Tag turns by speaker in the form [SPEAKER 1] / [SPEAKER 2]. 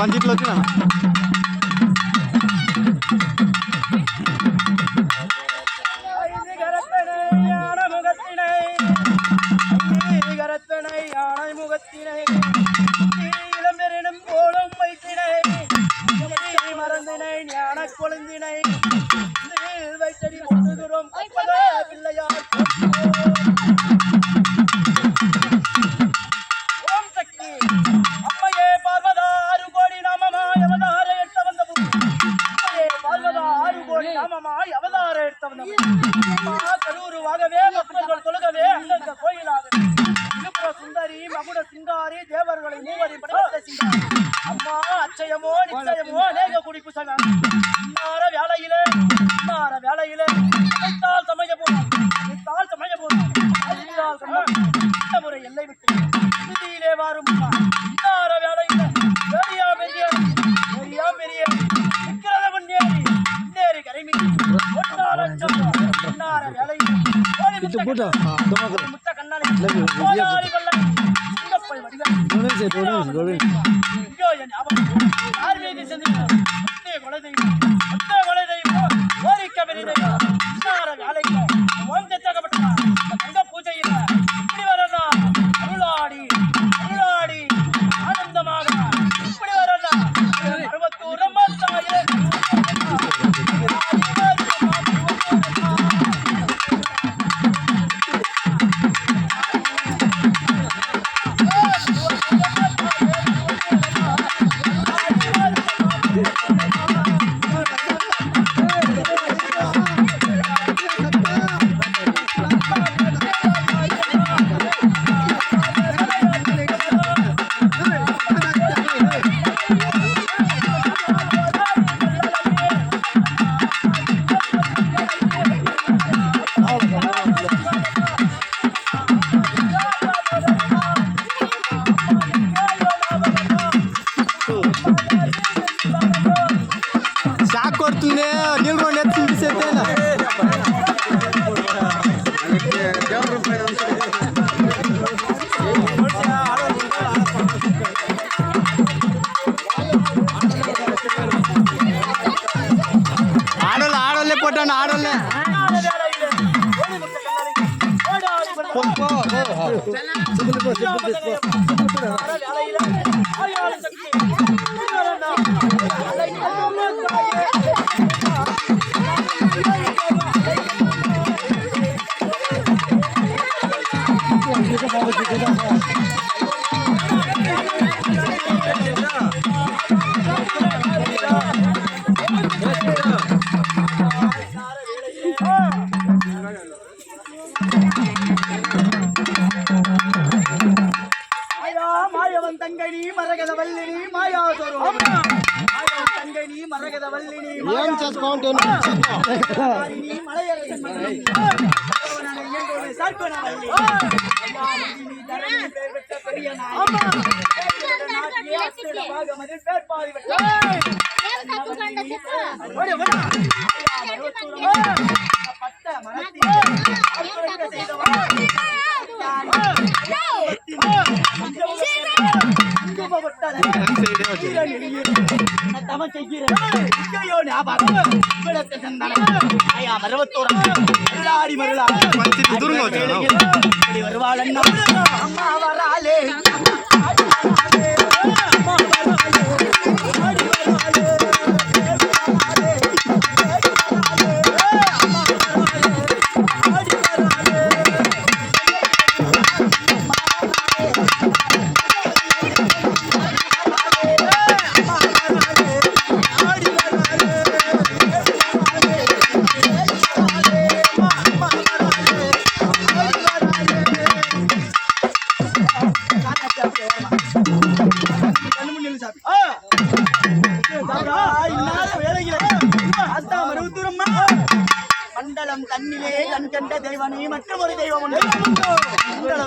[SPEAKER 1] పందిట్లో వచ్చినా
[SPEAKER 2] மறந்தினை ஞான கொழுந்தினை வைத்தடி ஒன்றுகிறோம் பிள்ளையார் ஓம் சக்தி அம்மையே பார்வதா ஆறு கோடி நாமமாய் அவதார எடுத்த வந்த புத்தி. அம்மையே பார்வதா ஆறு கோடி நாமமாய் அவதார எடுத்த வந்த புத்தி. அம்மா கரூருவாகவே பக்தர்கள் தொழுகவே அங்கங்க கோயிலாக திருப்புர சுந்தரி மகுட சிங்காரி தேவர்களை மூவரி படைத்த சிங்காரி அம்மா அச்சயமோ நிச்சயமோ அநேக குடிப்பு சங்கம் இன்னார வேலையிலே இன்னார வேலையிலே அனைத்தால் சமய போதும் அனைத்தால் சமய போதும் சமயம் இந்த முறை எல்லை விட்டு இறுதியிலே வாரும். இன்னார வேலையிலே பெரியா பெரிய பெரியா பெரிய. விக்கிரத முன்னேறி முன்னேறி கரைமிக்கு ஒட்டாரஞ்சம் இன்னார வேலையிலே ஓடி முத்த கண்ணனை, வடிவம் ஐயோ, என் ஞாபகம். யார் ஆடல ஆடல போட்டான் ஆடல போ தங்கனி மரகத வல்லினி மாயா சொருவம் மாயவன் தங்கனி மரகத வல்லினி
[SPEAKER 1] ఏం చేసుకోవాలంటే
[SPEAKER 2] மாயாரினி மலையரசன் மகனி அவனான இயங்கோடு சாட்பன வள்ளி வருவாள் அம்மா வராளே. மண்டலம் தன்னிலே கண் கண்ட தெய்வனே ஒரு தெய்வம் உண்டு.